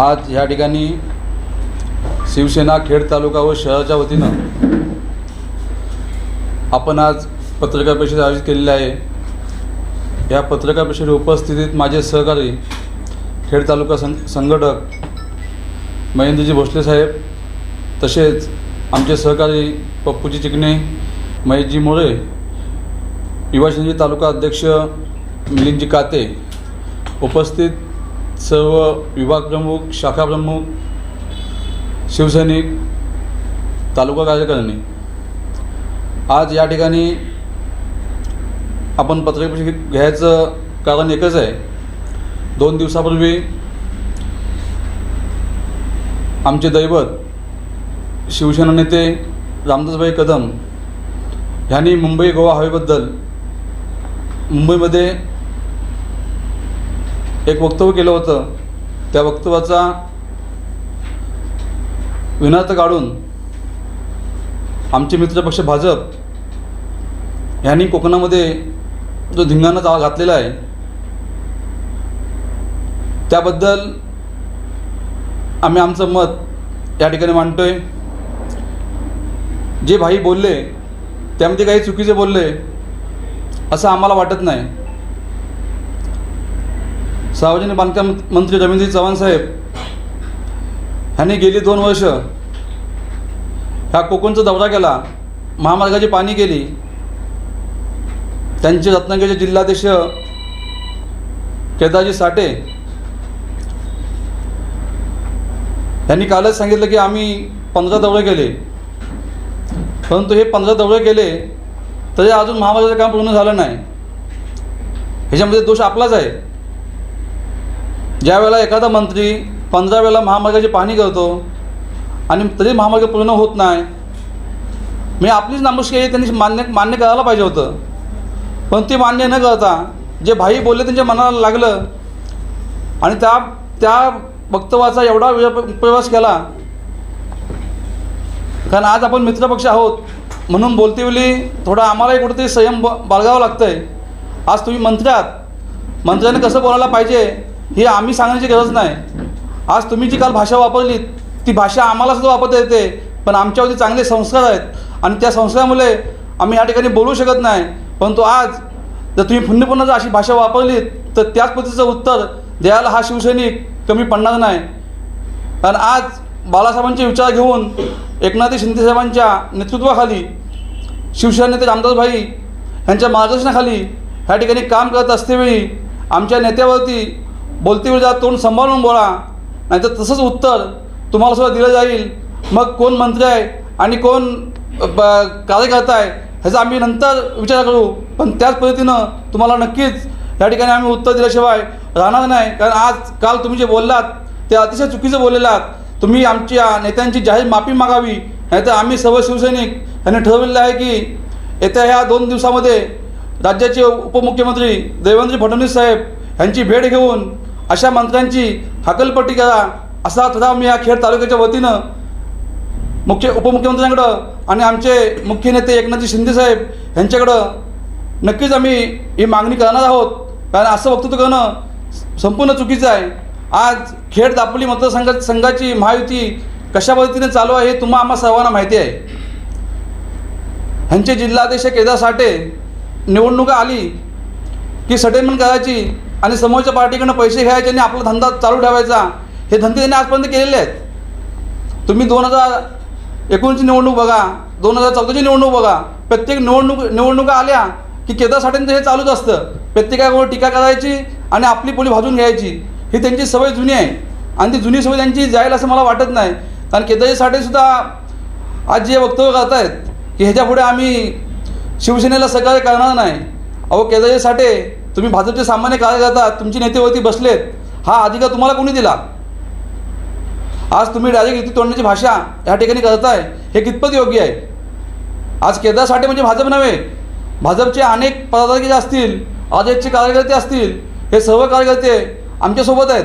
आज या ठिकाणी शिवसेना खेड तालुका व शहराच्या वतीनं आपण आज पत्रकार परिषद आयोजित केलेली आहे. या पत्रकार परिषद उपस्थितीत माझे सहकारी खेड तालुका सं संघटक महेंद्रजी भोसले साहेब तसेच आमचे सहकारी पप्पूजी चिकणे महेशजी मोरे युवासेनेचे तालुका अध्यक्ष मिलिंदजी काते उपस्थित सर्व विभाग प्रमुख शाखा प्रमुख शिवसैनिक तालुका कार्यकारिणी. आज या ठिकाणी आपण पत्रकार घ्यायचं कारण एकच आहे. दोन दिवसापूर्वी आमचे दैवत शिवसेना नेते रामदासभाई कदम ह्यांनी मुंबई गोवा हवेबद्दल मुंबईमध्ये एक वक्तव्य केलं होतं. त्या वक्तव्याचा विनात काढून आमचे मित्रपक्ष भाजप यांनी कोकणामध्ये जो धिंगाणा चा घातलेला आहे त्याबद्दल आम्ही आमचं मत या ठिकाणी मांडतोय. जे भाई बोलले त्यामध्ये काही चुकीचे बोलले असं आम्हाला वाटत नाही. सार्वजनिक बांधकाम मंत्री रवींद्र चव्हाण साहेब ह्यांनी गेली दोन वर्ष ह्या कोकणचा दौरा केला महामार्गाची पाणी केली. त्यांचे रत्नागिरीचे जिल्हाध्यक्ष केदारजी साठे यांनी कालच सांगितलं की आम्ही पंधरा दौरे केले. परंतु हे पंधरा दौरे केले तरी अजून महामार्गाचं काम पूर्ण झालं नाही. ह्याच्यामध्ये दोष आपलाच आहे. ज्या वेळेला एखादा मंत्री पंधरा वेळेला महामार्गाची पाहणी करतो आणि तरी महामार्ग पूर्ण होत नाही मी आपलीच नामुष्की आहे त्यांनी मान्य मान्य करायला पाहिजे होतं. पण ते मान्य न करता जे भाई बोलले त्यांच्या मनाला लागलं आणि त्या त्या वक्तव्याचा एवढा वेळ प्रवास केला. कारण आज आपण मित्रपक्ष आहोत म्हणून बोलतेवेळी थोडा आम्हालाही कुठेतरी संयम ब बाळगावं लागतं आहे आज तुम्ही मंत्री आहात. मंत्र्याने कसं बोलायला पाहिजे? हे आम्ही सांगण्याची गरज नाही. आज तुम्ही जी काल भाषा वापरली ती भाषा आम्हाला सुद्धा वापरता येते पण आमच्यावरती चांगले संस्कार आहेत. आणि त्या संस्कारामुळे आम्ही या ठिकाणी बोलू शकत नाही. परंतु आज जर तुम्ही पुन्हा पुन्हा जर अशी भाषा वापरलीत तर त्याच पद्धतीचं उत्तर द्यायला हा शिवसैनिक कमी पडणार नाही. कारण आज बाळासाहेबांचे विचार घेऊन एकनाथी शिंदेसाहेबांच्या नेतृत्वाखाली शिवसेना नेते रामदासभाई यांच्या मार्गदर्शनाखाली ह्या ठिकाणी काम करत असतेवेळी आमच्या नेत्यावरती बोलतेवेळी जा तोंड सांभाळून बोला. नाहीतर तसंच उत्तर तुम्हाला सुद्धा दिलं जाईल. मग कोण मंत्री आहे आणि कोण ब कार्यकर्ता आहे ह्याचा आम्ही नंतर विचार करू. पण त्याच पद्धतीनं तुम्हाला नक्कीच या ठिकाणी आम्ही उत्तर दिल्याशिवाय राहणार नाही. कारण आज काल तुम्ही जे बोललात ते अतिशय चुकीचं बोललेलं आहात. तुम्ही आमच्या नेत्यांची जाहीर माफी मागावी. नाहीतर आम्ही सर्व शिवसैनिक यांनी ठरवलेलं आहे की येत्या ह्या दोन दिवसामध्ये राज्याचे उपमुख्यमंत्री देवेंद्र फडणवीस साहेब यांची भेट घेऊन अशा मंत्र्यांची हकलपट्टी करा. असा ठराव मी या खेड तालुक्याच्या वतीनं मुख्य उपमुख्यमंत्र्यांकडं आणि आमचे मुख्य नेते एकनाथजी शिंदेसाहेब यांच्याकडं नक्कीच आम्ही ही मागणी करणार आहोत. कारण असं वक्तृत्व करणं संपूर्ण चुकीचं आहे. आज खेड दापोली मतदारसंघ संघाची महायुती कशा पद्धतीने चालू आहे हे तुम्हा आम्हा सर्वांना माहिती आहे. ह्यांचे जिल्हाध्यक्ष केदार साठे निवडणुका आली की सटेलमेंट करायची आणि समोरच्या पार्टीकडनं पैसे घ्यायचे आणि आपला धंदा चालू ठेवायचा. हे धंदे त्यांनी आजपर्यंत केलेले आहेत. तुम्ही दोन हजार एकोणीसची निवडणूक बघा दोन हजार चौदाची निवडणूक बघा. प्रत्येक निवडणूक निवडणुका आल्या की केदार साठेंचं हे चालूच असतं. प्रत्येकावर टीका करायची आणि आपली पोळी भाजून घ्यायची. ही त्यांची सवय जुनी आहे. आणि ती जुनी सवय त्यांची जाईल असं मला वाटत नाही. कारण केदारजी साठेसुद्धा आज जे वक्तव्य करत आहेत की ह्याच्यापुढे आम्ही शिवसेनेला सहकार्य करणार नाही. अहो केदारजी साठे तुम्ही भाजपचे सामान्य कार्यकर्ता तुमचे नेतेवरती बसलेत. हा अधिकार तुम्हाला कोणी दिला? आज तुम्ही डायरेक्ट युती तोडण्याची भाषा या ठिकाणी करताय हे कितपत योग्य आहे? आज केदार साठे म्हणजे भाजप नव्हे. भाजपचे अनेक पदाधिकारी असतील आजचे कार्यकर्ते असतील हे सर्व कार्यकर्ते आमच्यासोबत आहेत.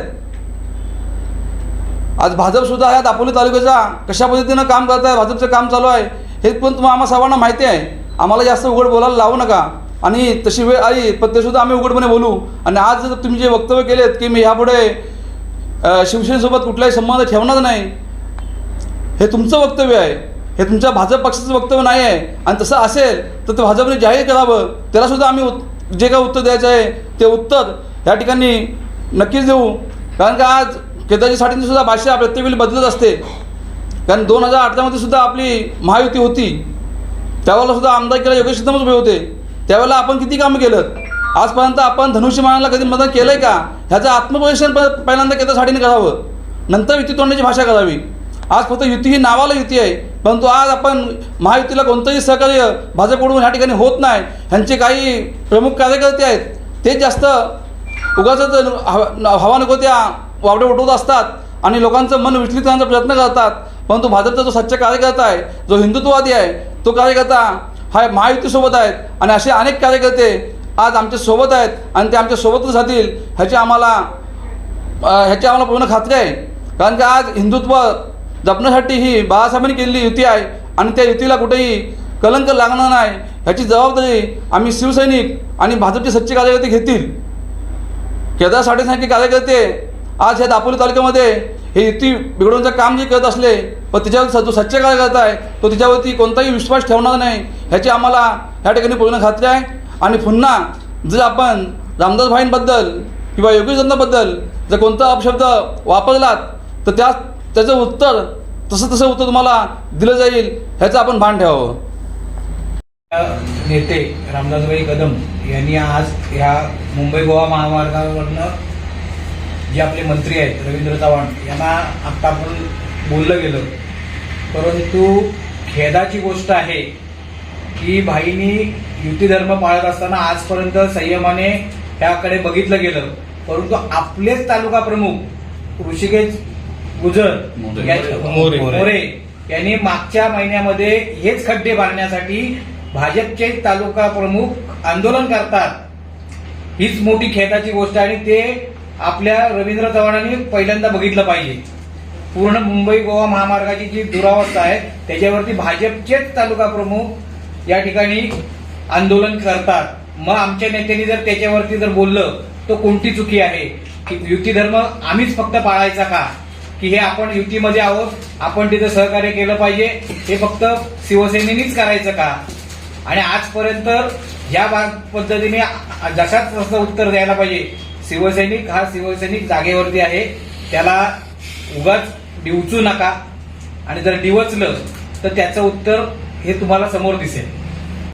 आज भाजपसुद्धा या दापोली तालुक्याचा कशा पद्धतीनं काम करत आहे भाजपचं काम चालू आहे हे पण तुम्हाला आम्हा सर्वांना माहिती आहे. आम्हाला जास्त उघड बोलायला लावू नका. आणि तशी वेळ आली पण ते सुद्धा आम्ही उघडपणे बोलू. आणि आज जर तुम्ही जे वक्तव्य केलेत की मी ह्यापुढे शिवसेनेसोबत कुठलाही संबंध ठेवणार नाही हे तुमचं वक्तव्य आहे. हे तुमच्या भाजप पक्षाचं वक्तव्य नाही आहे. आणि तसं असेल तर ते भाजपने जाहीर करावं. त्यालासुद्धा आम्ही उत् जे काय उत्तर द्यायचं आहे ते उत्तर या ठिकाणी नक्कीच देऊ. कारण का आज केदारजी साठींची सुद्धा भाषा प्रत्येक वेळी बदलत असते. कारण दोन हजार अठरामध्ये सुद्धा आपली महायुती होती. त्यावेळेला सुद्धा आमदार केला योगेश उभे होते. त्यावेळेला आपण किती कामं केलं? आजपर्यंत आपण धनुष्यमानाला कधी मदत केलं आहे का? ह्याचं आत्मपरीक्षण पहिल्यांदा केदार साठीने करावं. नंतर युती तोडण्याची भाषा करावी. आज फक्त युती ही नावाला युती आहे परंतु आज आपण महायुतीला कोणतंही सहकार्य भाजपकडून ह्या ठिकाणी होत नाही. ह्यांचे काही प्रमुख कार्यकर्ते आहेत ते जास्त उगाच हवा नको त्या वावडे उठवत असतात आणि लोकांचं मन विचलित करण्याचा प्रयत्न करतात. परंतु भाजपचा जो सच्चा कार्यकर्ता आहे जो हिंदुत्ववादी आहे तो कार्यकर्ता हा महायुतीसोबत आहेत. आणि असे अनेक कार्यकर्ते आज आमच्यासोबत आहेत आणि ते आमच्या सोबतच राहतील ह्याची आम्हाला ह्याची आम्हाला पूर्ण खात्री आहे. कारण की आज हिंदुत्व जपण्यासाठी ही बाळासाहेबांनी केलेली युती आहे आणि त्या युतीला कुठेही कलंक लागणार नाही. ह्याची जबाबदारी आम्ही शिवसैनिक आणि भाजपचे सच्चे कार्यकर्ते घेतील. केदार साठेसारखे कार्यकर्ते आज ह्या दापोली तालुक्यामध्ये हे युती बिघडवण्याचं काम जे करत असले पण त्याच्यावर जो सच्चा कार्यकर्ता आहे तो त्याच्यावरती कोणताही विश्वास ठेवणार नाही ह्याची आम्हाला ह्या ठिकाणी पूर्ण खात्री आहे. आणि पुन्हा जर आपण रामदास भाईंबद्दल किंवा योगेश जर कोणता अपशब्द वापरलात तर त्या त्याचं उत्तर तसं तसं उत्तर तुम्हाला दिलं जाईल ह्याचं आपण भान ठेवावं. नेते रामदासभाई कदम यांनी आज ह्या मुंबई गोवा महामार्गावरनं जे आपले मंत्री आहेत रवींद्र चव्हाण यांना आत्ता आपण बोललं गेलं. परंतु खेदाची गोष्ट आहे की भाईनी युती धर्म पाळत असताना आजपर्यंत संयमाने त्याकडे बघितलं गेलं. परंतु आपलेच तालुका प्रमुख ऋषिकेश गुजर मोरे. यांनी मागच्या महिन्यामध्ये हेच खड्डे बांधण्यासाठी भाजपचे तालुका प्रमुख आंदोलन करतात. हीच मोठी खेदाची गोष्ट आहे आणि ते आपल्या रवींद्र चव्हाणांनी पहिल्यांदा बघितलं पाहिजे. पूर्ण मुंबई गोवा महामार्गाची जी दुरावस्था आहे त्याच्यावरती भाजपचेच तालुका प्रमुख या ठिकाणी आंदोलन करतात. मग आमच्या नेत्यांनी जर त्याच्यावरती जर बोललं तर कोणती चुकी आहे? की युती धर्म आम्हीच फक्त पाळायचा का? की हे आपण युतीमध्ये आहोत आपण तिथं सहकार्य केलं पाहिजे हे फक्त शिवसेनेनीच करायचं का? आणि आजपर्यंत या बा- पद्धतीने जशाच तसं उत्तर द्यायला पाहिजे शिवसैनिक हा शिवसैनिक जागेवरती आहे त्याला उगाच डिवचू नका. आणि जर डिवचलं तर त्याचं उत्तर हे तुम्हाला समोर दिसेल.